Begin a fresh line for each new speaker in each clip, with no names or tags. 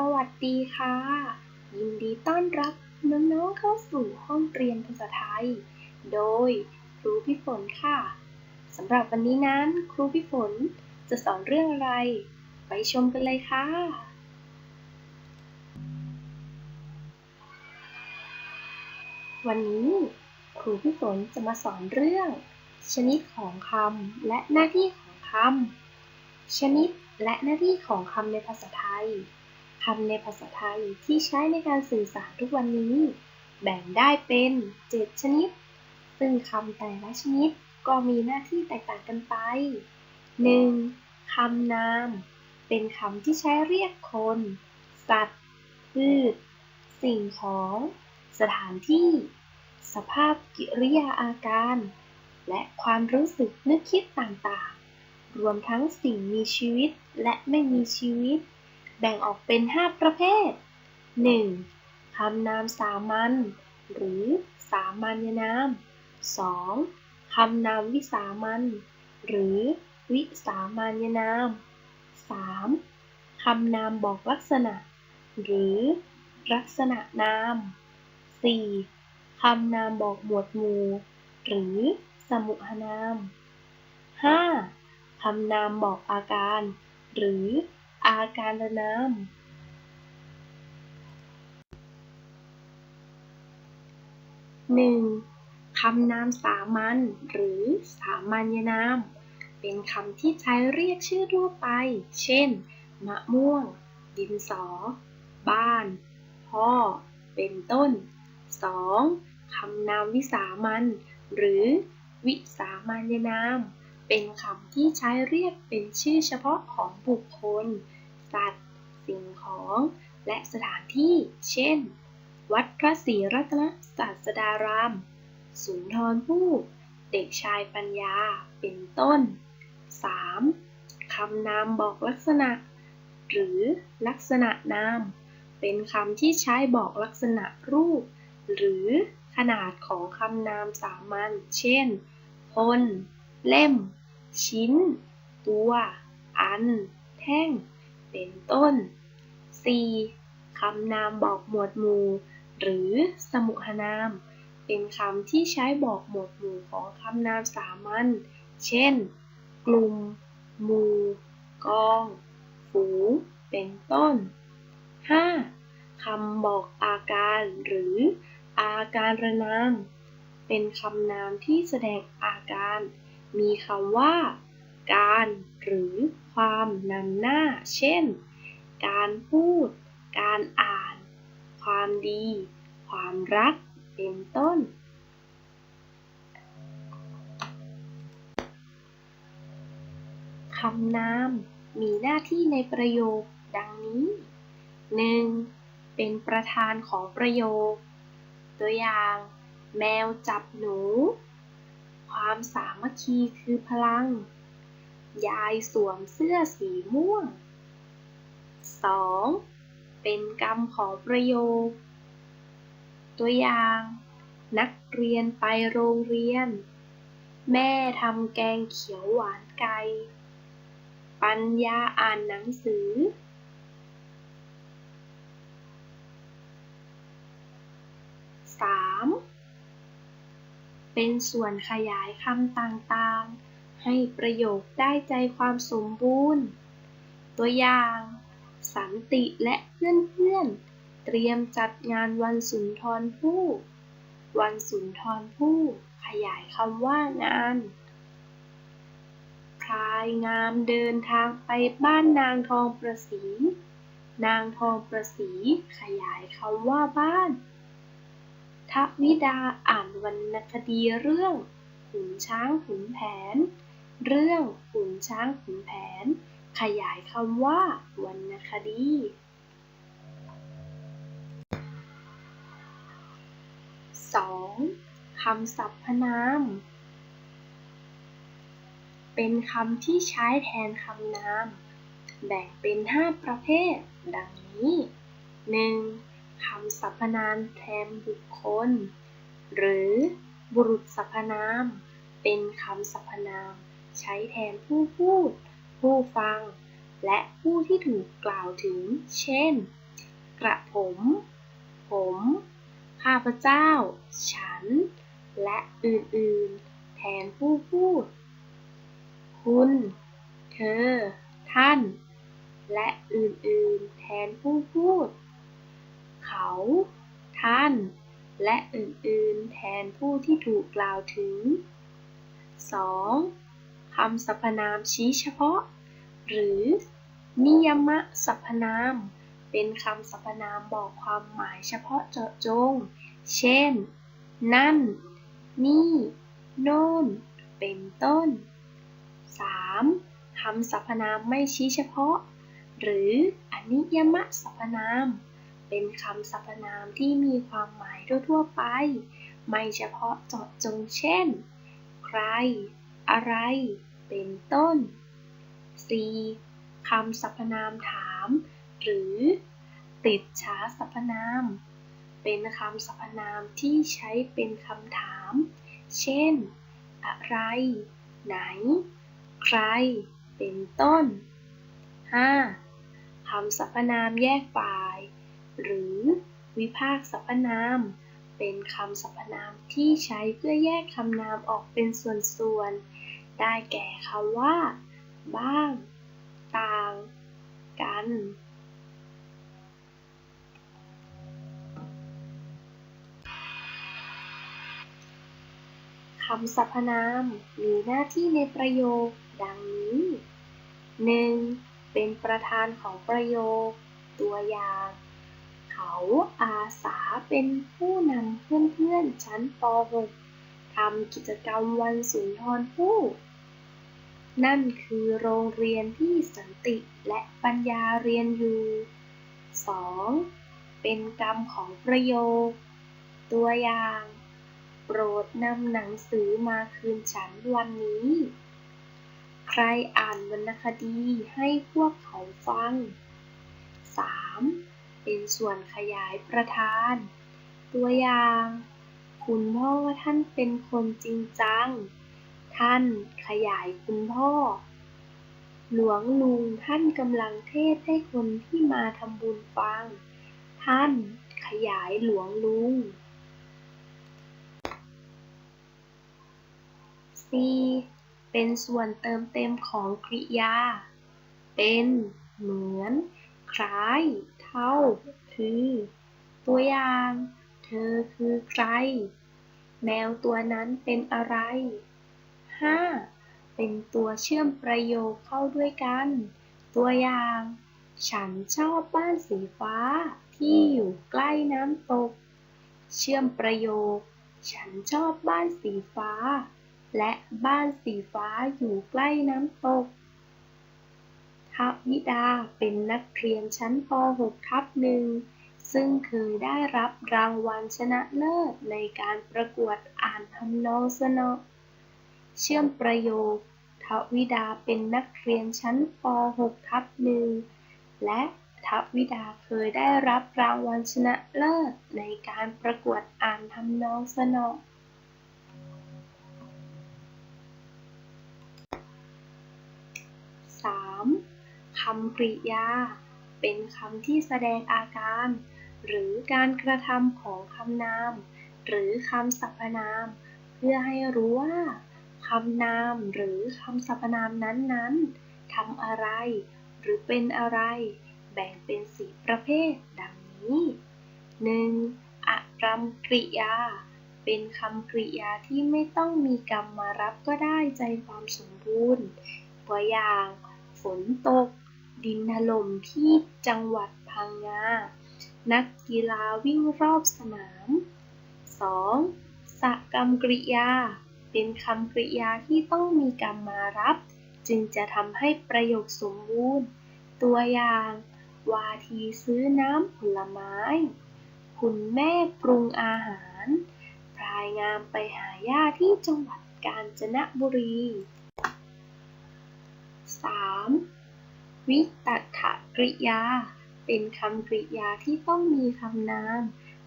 สวัสดีค่ะ ยินดีต้อนรับน้องๆเข้าสู่ห้องเรียนภาษาไทย โดยครูพี่ฝนค่ะสำหรับวันนี้นั้นครูพี่ฝนจะสอนเรื่องอะไร ไปชมกันเลยค่ะ วันนี้ครูพี่ฝนจะมาสอนเรื่อง ชนิดของคำและหน้าที่ของคำชนิดและหน้าที่ของคำในภาษาไทย คำในภาษาไทยที่ใช้ในการสื่อสารทุกวันนี้ แบ่งได้เป็น 7 ชนิด ซึ่งคำแต่ละชนิดก็มีหน้าที่แตกต่างกันไป 1. คำนาม เป็นคำที่ใช้เรียกคน สัตว์ พืช สิ่งของ สถานที่ สภาพกิริยาอาการ และความรู้สึกนึกคิดต่างๆ รวมทั้งสิ่งมีชีวิตและไม่มีชีวิต แบ่งออกเป็น 5 ประเภท 1. คำนามสามัญหรือสามัญนาม 2. คำนามวิสามัญหรือวิสามัญนาม 3. คำนามบอกลักษณะ หรือลักษณะนาม 4. คำนามบอกหมวดหมู่ หรือสมุหนาม 5. คำนามบอกอาการ หรือ อาการนาม 1. คำนามสามัญหรือสามัญนาม เป็นคำที่ใช้เรียกชื่อทั่วไป เช่น มะม่วง ดินสอ บ้าน พ่อ เป็นต้น 2. คำนามวิสามัญหรือวิสามัญนาม เป็นคำที่ใช้เรียกเป็นชื่อเฉพาะของบุคคล สัตว์ สิ่งของ และสถานที่ เช่น วัดพระศรีรัตนศาสดารามสุนย์ทรภู่เด็กชายปัญญา เป็นต้น 3. คำนามบอกลักษณะ หรือลักษณะนาม เป็นคำที่ใช้บอกลักษณะรูป หรือขนาดของคำนามสามัญ เช่น คน เล่ม ชิ้น ตัว อัน แท่ง เป็นต้น 4. คำนามบอกหมวดหมู่ หรือสมุหนาม เป็นคำที่ใช้บอกหมวดหมู่ของคำนามสามัญ เช่น กลุ่ม หมู่ กอง ฝูง เป็นต้น 5. คำบอกอาการหรืออาการระนาม เป็นคำนามที่แสดงอาการ มีคำว่า การ หรือความนำหน้า เช่น การพูด การอ่าน ความดี ความรัก เป็นต้น คำนามมีหน้าที่ในประโยคดังนี้ 1. เป็นประธานของประโยค ตัวอย่าง แมวจับหนู ความสามัคคีคือพลัง ยายสวมเสื้อสีม่วง 2. เป็นกรรมของประโยค ตัวอย่าง นักเรียนไปโรงเรียน แม่ทำแกงเขียวหวานไก่ ปัญญาอ่านหนังสือ 3. เป็นส่วนขยายคำต่างๆ ให้ประโยคได้ใจความสมบูรณ์ ตัวอย่าง สันติและเพื่อนๆ เตรียมจัดงานวันสุนทรภู่ วันสุนทรภู่ ขยายคำว่างานพลายงามเดินทางไปบ้านนางทองประสี นางทองประสี ขยายคำว่าบ้านทวิดาอ่านวรรณคดีเรื่องขุนช้างขุนแผน เรื่องขุนช้างขุนแผน ขยายคำว่าวรรณคดี 2. คำสรรพนาม เป็นคำที่ใช้แทนคำนาม แบ่งเป็น 5 ประเภท ดังนี้ 1. คำสรรพนามแทนบุคคล หรือบุรุษสรรพนาม เป็นคำสรรพนาม ใช้แทนผู้พูด ผู้ฟัง และผู้ที่ถูกกล่าวถึง เช่น กระผม ผม ข้าพเจ้า ฉัน และอื่นๆ แทนผู้พูด คุณ เธอ ท่าน และอื่นๆ แทนผู้พูด เขา ท่าน และอื่นๆ แทนผู้ที่ถูกกล่าวถึง 2. คำสรรพนามชี้เฉพาะ หรือนิยมะสรรพนาม เป็นคำสรรพนามบอกความหมายเฉพาะเจาะจง เช่น นั่น นี่ โน่น เป็นต้น 3. คำสรรพนามไม่ชี้เฉพาะ หรืออนิยมะสรรพนาม เป็นคำสรรพนามที่มีความหมายทั่วๆไป ไม่เฉพาะเจาะจงเช่น ใคร อะไร เป็นต้น 4. คำสรรพนามถาม หรือ ติดช้าสรรพนาม เป็นคำสรรพนามที่ใช้เป็นคำถาม เช่น อะไร ไหน ใคร เป็นต้น 5. คำสรรพนามแยกฝ่าย หรือ วิพากษ์สรรพนาม เป็นคำสรรพนามที่ใช้เพื่อแยกคำนามออกเป็นส่วนๆ ได้แก่คำว่า บ้าง ต่าง กัน คำสรรพนามมีหน้าที่ในประโยคดังนี้ 1. เป็นประธานของประโยค ตัวอย่าง เขาอาสาเป็นผู้นำเพื่อนๆชั้นป .6 ทำกิจกรรมวันสุนทรภู่ นั่นคือโรงเรียนที่สันติและปัญญาเรียนอยู่ 2. เป็นกรรมของประโยค ตัวอย่าง โปรดนำหนังสือมาคืนฉันวันนี้ ใครอ่านวรรณคดีให้พวกเขาฟัง 3. เป็นส่วนขยายประธาน ตัวอย่าง คุณพ่อท่านเป็นคนจริงจัง ท่านขยายคุณพ่อ หลวงลุงท่านกำลังเทศให้คนที่มาทำบุญฟัง ท่านขยายหลวงลุง 4. เป็นส่วนเติมเต็มของกริยา เป็น เหมือน คล้าย เท่า คือ ตัวอย่าง เธอคือใคร แมวตัวนั้นเป็นอะไร 5. เป็นตัวเชื่อมประโยคเข้าด้วยกัน ตัวอย่าง ฉันชอบบ้านสีฟ้าที่อยู่ใกล้น้ำตก เชื่อมประโยค ฉันชอบบ้านสีฟ้า และบ้านสีฟ้าอยู่ใกล้น้ำตกทวิดาเป็นนักเรียนชั้นป .6 ทับหนึ่งซึ่งเคยได้รับรางวัลชนะเลิศในการประกวดอ่านทำนองสนอ เชื่อมประโยค ทวิดาเป็นนักเรียนชั้นป .6 ทับหนึ่งและทวิดาเคยได้รับรางวัลชนะเลิศในการประกวดอ่านทำนองสนอ 3. คำกริยา เป็นคำที่แสดงอาการ หรือการกระทำของคำนาม หรือคำสรรพนาม เพื่อให้รู้ว่า คำนามหรือคำสรรพนามนั้นๆทำอะไร หรือเป็นอะไร แบ่งเป็นสี่ประเภทดังนี้ 1. อะกรรมกริยา เป็นคำกริยาที่ไม่ต้องมีกรรมมารับก็ได้ใจความสมบูรณ์ ตัวอย่าง ฝนตก ดินถล่มที่จังหวัดพังงา นักกีฬาวิ่งรอบสนาม 2. สกรรมกริยา เป็นคำกริยาที่ต้องมีกรรมมารับ จึงจะทำให้ประโยคสมบูรณ์ ตัวอย่าง วาทีซื้อน้ำผลไม้ คุณแม่ปรุงอาหารพลายงามไปหาย่าที่จังหวัดกาญจนบุรี 3. วิตถกริยา เป็นคำกริยาที่ต้องมีคำนาม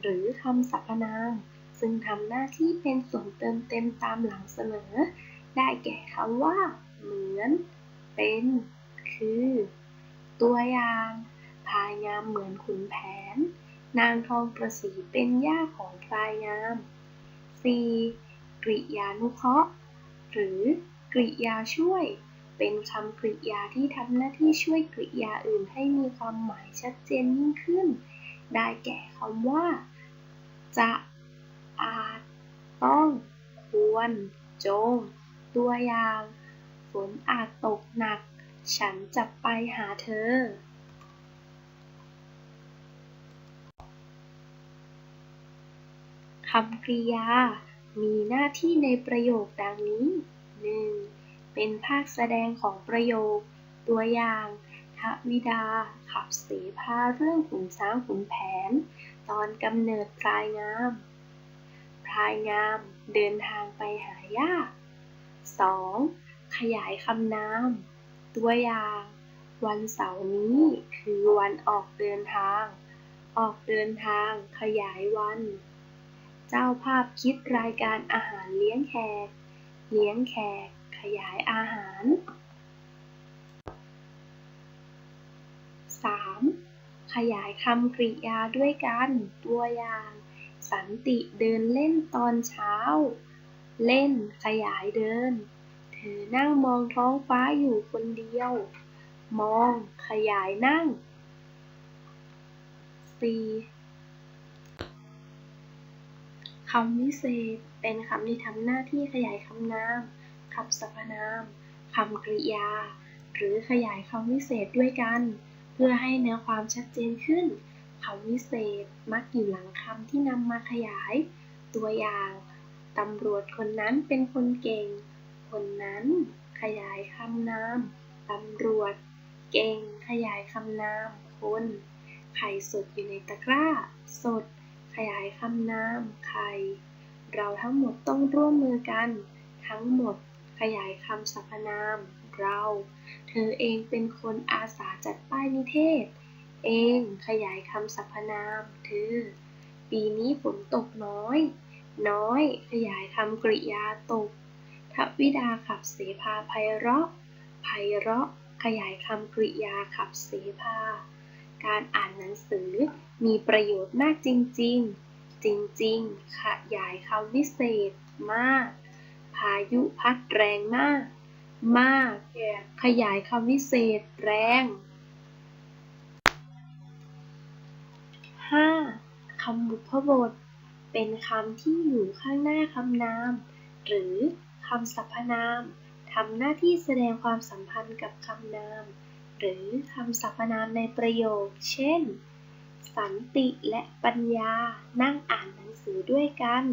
หรือคำสรรพนาม ซึ่งทำหน้าที่เป็นส่วนเติมเต็มตามหลังเสมอ ได้แก่คำว่า เหมือน เป็น คือ ตัวอย่าง พายามเหมือนขุนแผน นางทองประสีเป็นย่าของพายาม 4. กริยานุเคราะห์ หรือกริยาช่วย เป็นคำกริยาที่ทำหน้าที่ช่วยกริยาอื่นให้มีความหมายชัดเจนยิ่งขึ้น ได้แก่คำว่า จะ อาจต้อง ควร จง ตัวอย่างฝนอาจตกหนัก ฉันจะไปหาเธอ คำกริยา มีหน้าที่ในประโยคดังนี้ 1. เป็นภาคแสดงของประโยค ตัวอย่างทวิดา ขับเสพาเรื่องขุนช้างขุนแผน ตอนกำเนิดพลายงาม พายงาม เดินทางไปหายา 2. ขยายคำนาม ตัวอย่าง วันเสาร์นี้คือวันออกเดินทาง ออกเดินทาง ขยายวัน เจ้าภาพคิดรายการอาหารเลี้ยงแขก เลี้ยงแขก ขยายอาหาร 3. ขยายคำกริยาด้วยกัน ตัวอย่าง สันติเดินเล่นตอนเช้า เล่นขยายเดิน เธอนั่งมองท้องฟ้าอยู่คนเดียว มองขยายนั่ง 4. คำวิเศษเป็นคำที่ทำหน้าที่ขยายคำนามคำสรรพนามคำกริยา หรือขยายคำวิเศษด้วยกัน เพื่อให้เนื้อความชัดเจนขึ้น คำวิเศษมักอยู่หลังคำที่นำมาขยาย ตัวอย่างตำรวจคนนั้นเป็นคนเก่ง คนนั้นขยายคำนามตำรวจ เก่ง ขยายคำนาม คน ไข่สดอยู่ในตะกร้า สด ขยายคำนาม ไข่ เราทั้งหมดต้องร่วมมือกัน ทั้งหมด ขยายคำสรรพนาม เรา เธอเองเป็นคนอาสาจัดป้ายนิเทศ เอง ขยายคำสรรพนามเธอปีนี้ฝนตกน้อย น้อย ขยายคำกริยาตกทวิดาขับเสพาไพเราะไพเราะ ขยายคำกริยาขับเสพาการอ่านหนังสือมีประโยชน์มากจริง ๆ จริง ๆ ขยายคำวิเศษมาก พายุพัดแรงมาก มาก ขยายคำวิเศษแรง 5. คำบุพบท เป็นคำที่อยู่ข้างหน้าคำนาม หรือคำสรรพนามทำหน้าที่แสดงความสัมพันธ์กับคำนาม หรือคำสรรพนามในประโยค เช่น สันติและปัญญา นั่งอ่านหนังสือด้วยกัน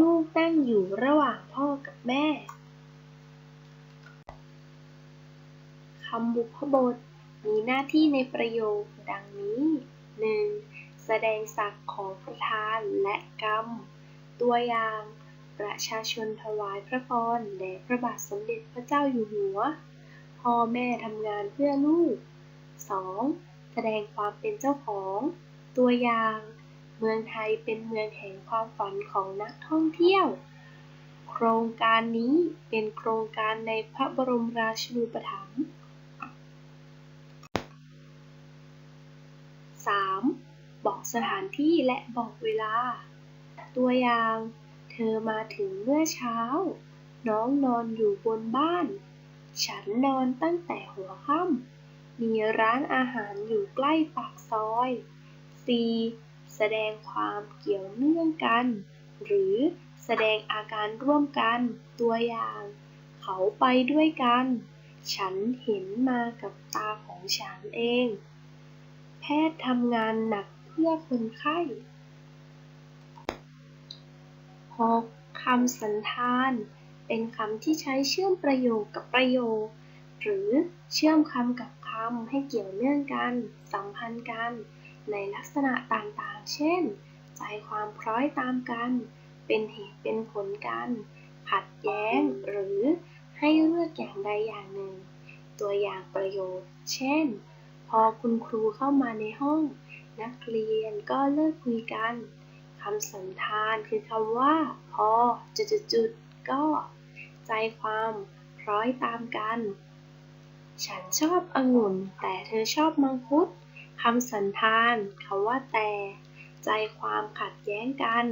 ลูกๆนั่งอยู่ระหว่างพ่อกับแม่คำบุพบทมีหน้าที่ในประโยคดังนี้ 1. แสดงศักดิ์ของประธานและกรรม ตัวอย่าง ประชาชนถวายพระพรแด่พระบาทสมเด็จพระเจ้าอยู่หัว พ่อแม่ทำงานเพื่อลูก 2. แสดงความเป็นเจ้าของ ตัวอย่าง เมืองไทยเป็นเมืองแห่งความฝันของนักท่องเที่ยว โครงการนี้เป็นโครงการในพระบรมราชูปถัมภ์ 3. บอกสถานที่และบอกเวลา ตัวอย่าง เธอมาถึงเมื่อเช้า น้องนอนอยู่บนบ้าน ฉันนอนตั้งแต่หัวค่ำ มีร้านอาหารอยู่ใกล้ปากซอย 4. แสดงความเกี่ยวเนื่องกัน หรือแสดงอาการร่วมกัน ตัวอย่าง เขาไปด้วยกัน ฉันเห็นมากับตาของฉันเอง แพทย์ทำงานหนัก พื่อคนไข้ 6. คำสันธาน เป็นคำที่ใช้เชื่อมประโยคกับประโยค หรือเชื่อมคำกับคำให้เกี่ยวเนื่องกัน สัมพันธ์กัน ในลักษณะต่างๆ เช่น ใจความคล้อยตามกัน เป็นเหตุเป็นผลกัน ขัดแย้ง หรือให้เลือกอย่างใดอย่างหนึ่ง ตัวอย่างประโยค เช่น พอคุณครูเข้ามาในห้อง นักเรียนก็เลิกคุยกันคำสันธานคือคำว่า พอ จุดๆๆก็ ใจความคล้อยตามกัน ฉันชอบองุ่น แต่เธอชอบมังคุดคำสันธานคำว่าแต่ ใจความขัดแย้งกัน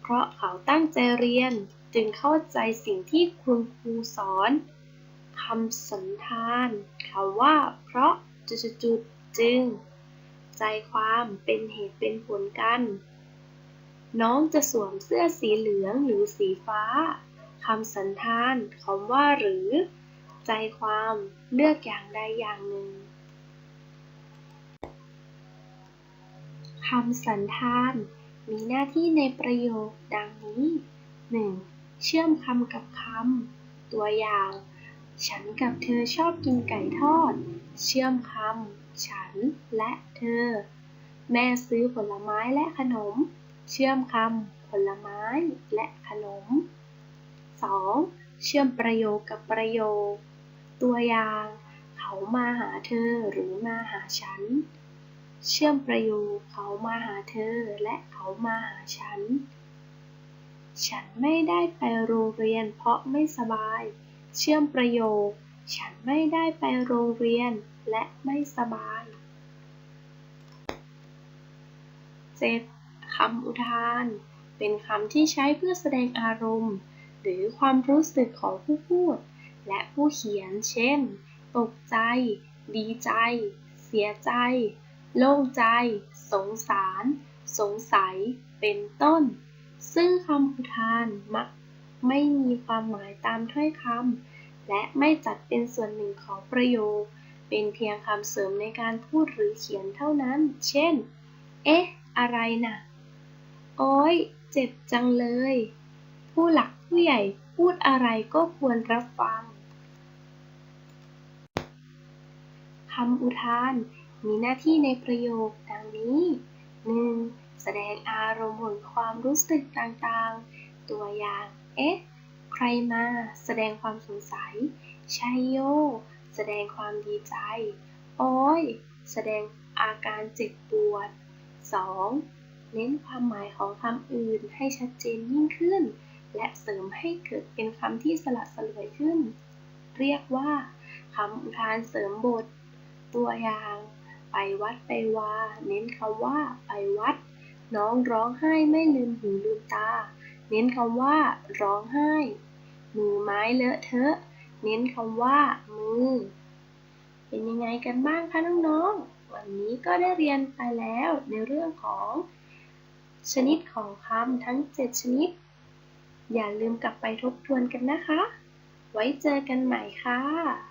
เพราะเขาตั้งใจเรียนจึงเข้าใจสิ่งที่คุณครูสอนคำสันธานคำว่า เพราะจุดๆๆจึง ใจความเป็นเหตุเป็นผลกัน น้องจะสวมเสื้อสีเหลืองหรือสีฟ้าคำสันธานคำว่าหรือ ใจความเลือกอย่างใดอย่างหนึ่งคำสันธานมีหน้าที่ในประโยคดังนี้ 1. เชื่อมคำกับคำ ตัวอย่าง ฉันกับเธอชอบกินไก่ทอด เชื่อมคำ ฉันและเธอ แม่ซื้อผลไม้และขนม เชื่อมคำผลไม้และขนม 2. เชื่อมประโยคกับประโยค ตัวอย่าง เขามาหาเธอหรือมาหาฉัน เชื่อมประโยคเขามาหาเธอและเขามาหาฉัน ฉันไม่ได้ไปโรงเรียนเพราะไม่สบาย เชื่อมประโยค ฉันไม่ได้ไปโรงเรียน และไม่สบาย 7. คำอุทาน เป็นคำที่ใช้เพื่อแสดงอารมณ์ หรือความรู้สึกของผู้พูด และผู้เขียน เช่น ตกใจ ดีใจ เสียใจ โล่งใจ สงสาร สงสัย เป็นต้น ซึ่งคำอุทานมักไม่มีความหมายตามถ้อยคำและไม่จัดเป็นส่วนหนึ่งของประโยค เป็นเพียงคำเสริมในการพูดหรือเขียนเท่านั้น เช่น เอ๊ะ อะไรนะโอ๊ยเจ็บจังเลย ผู้หลักผู้ใหญ่พูดอะไรก็ควรรับฟัง คำอุทาน มีหน้าที่ในประโยคดังนี้ 1. แสดงอารมณ์ขอความรู้สึกต่างๆ ตัวอย่าง เอ๊ะ ใครมา แสดงความสงสัย ชัยโย แสดงความดีใจ โอ้ย แสดงอาการเจ็บปวด 2. เน้นความหมายของคำอื่นให้ชัดเจนยิ่งขึ้น และเสริมให้เกิดเป็นคำที่สละสลวยขึ้น เรียกว่าคำอุทานเสริมบท ตัวอย่าง ไปวัดไปวา เน้นคำว่าไปวัด น้องร้องไห้ไม่ลืมหูลืมตา เน้นคำว่า ร้องไห้ มือไม้เลอะเทอะ เน้นคำว่า มือ เป็นยังไงกันบ้างคะน้องๆ วันนี้ก็ได้เรียนไปแล้วในเรื่องของ ชนิดของคำทั้ง 7 ชนิด อย่าลืมกลับไปทบทวนกันนะคะ ไว้เจอกันใหม่ค่ะ